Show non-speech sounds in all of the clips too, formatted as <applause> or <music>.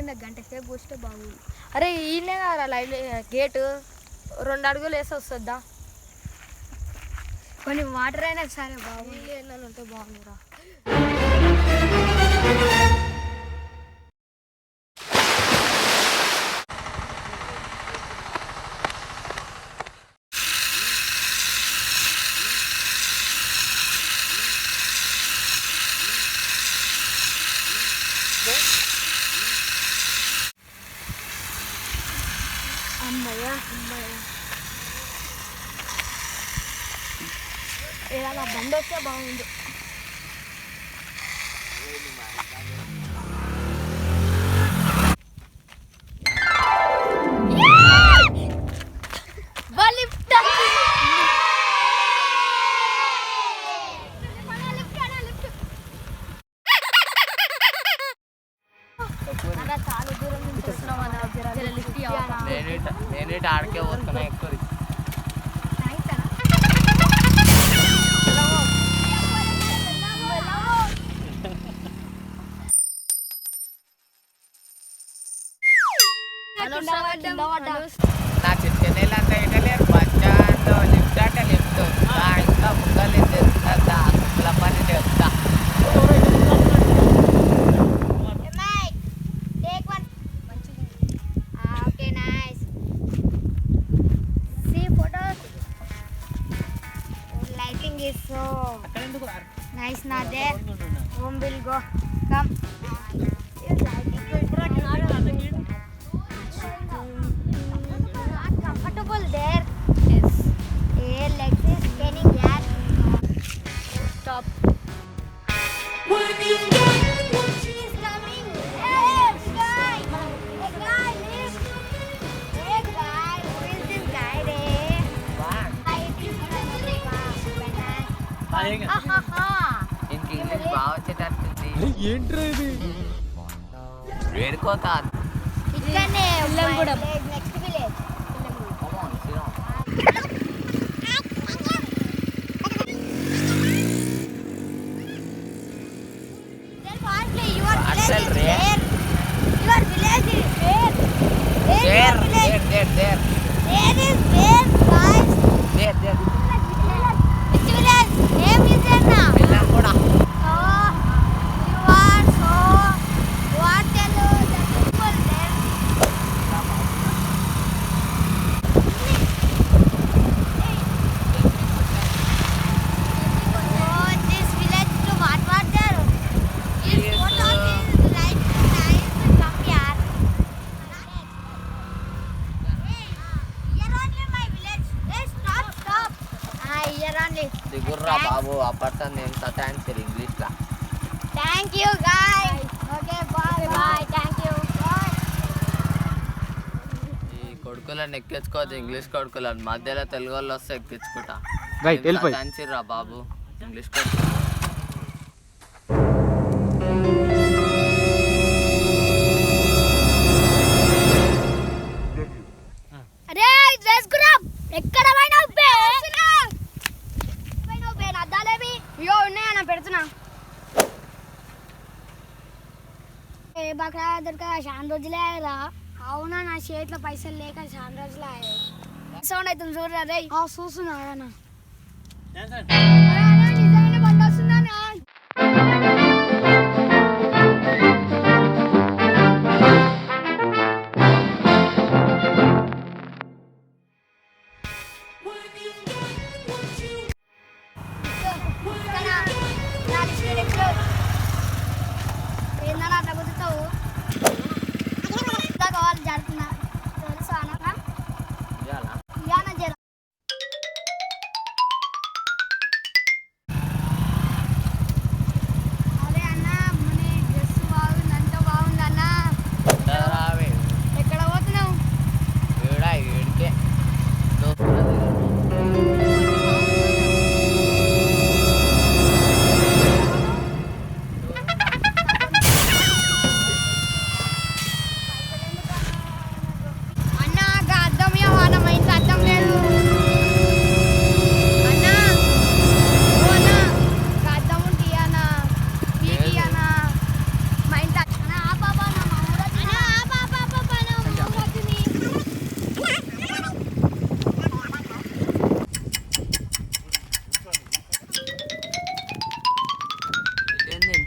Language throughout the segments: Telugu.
గంట సేపు పోస్తే బాగుంది. అరే ఈయనే కదా లైవ్ గేటు? రెండు అడుగులు వేసి వస్తుందా? కొన్ని వాటర్ అయినా సరే బాగుంది. ఉంటే బాగుందిరా. ఏదైనా బండి వస్తే బాగుంది nice now there. Home will go. Come. వచ్చేటట్టుంది వేడుకోతా ఇక్కడనే Illangudem. Next village Parcel rare. Your village is where? Where there your దిగుర్రా బాబు అప్పట్లో నేను సతాయించారు ఇంగ్లీష్ లా Thank you, guys. Okay, bye, bye. Thank you. Bye. ఈ కొడుకులను ఎక్కించుకోవద్దు ఇంగ్లీష్ కొడుకులను మధ్యలో తెలుగు వాళ్ళు వస్తే ఎక్కించుకుంటా Right, వెళ్ళిపోయి. సతాయించిర్రా బాబు ఇంగ్లీష్ కొడుకు అరే వేసుకున్నాం ఎక్కడ పోయినావు పెడుతున్నా. ఏ బకరా దొరక చాలా రోజులే రా అవునా నా చేతిలో పైసలు లేక చాలా రోజులే సౌండ్ అవుతుంది చూడరా రే చూస్తున్నా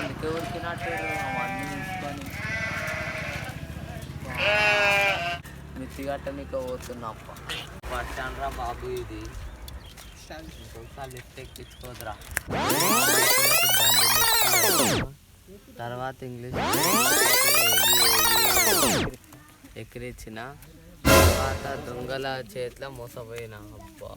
అందుకే ఉరికినట్టు అవన్నీ తీసుకొని మిత్తిగట్ట నీకు పోతున్నప్ప పట్టానరా బాబు ఇది. ఇంకొకసారి లిఫ్ట్ ఎక్కించుకోదురా. తర్వాత ఇంగ్లీష్ ఎక్కిరించిన తర్వాత దొంగల చేతిలో మోసపోయిన. అబ్బా.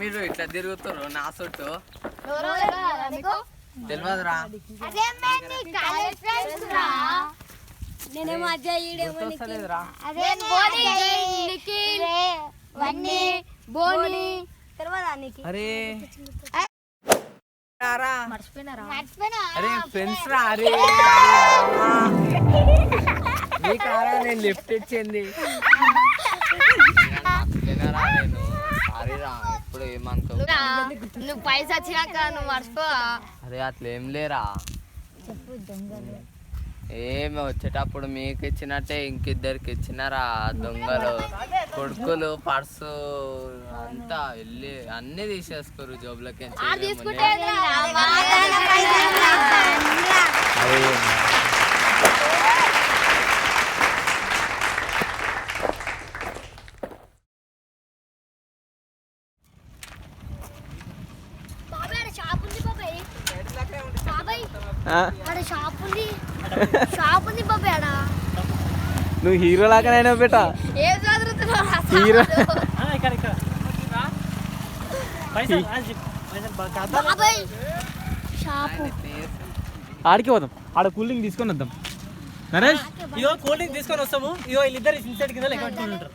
మీరు ఇట్లా తిరుగుతారు నా చుట్టూ తెలియదురా నేనేమో అజయ్ ఈడేమో బోని నీకు అరే. అరే ఫ్రెండ్స్ రా అరే. <laughs> నేను లిఫ్ట్ ఇచ్చింది. <laughs> సారీ రా ఎప్పుడు ఏమనుకో. నువ్వు పైసా వచ్చినాక నువ్వు మర్చిపో. అరే అట్లా ఏం లేరా ఏమి వచ్చేటప్పుడు మీకు ఇచ్చినట్టే ఇంకిద్దరికి ఇచ్చినారా? దొంగలు కొడుకులు పర్సు అంతా వెళ్ళి అన్ని తీసేసుకోరు జోబులకి నువ్వు హీరో లాగానైనా బేటా. హీరో. ఆడికి పోదాం. ఆడ కూల్ డ్రింక్ తీసుకొని వద్దాం. నరేష్? ఇదో కూల్ డ్రింక్ తీసుకొని వస్తాము. ఇదో వీళ్ళిద్దరు ఇన్సైడ్ కింద లెక్క పెట్టుకుని ఉంటారు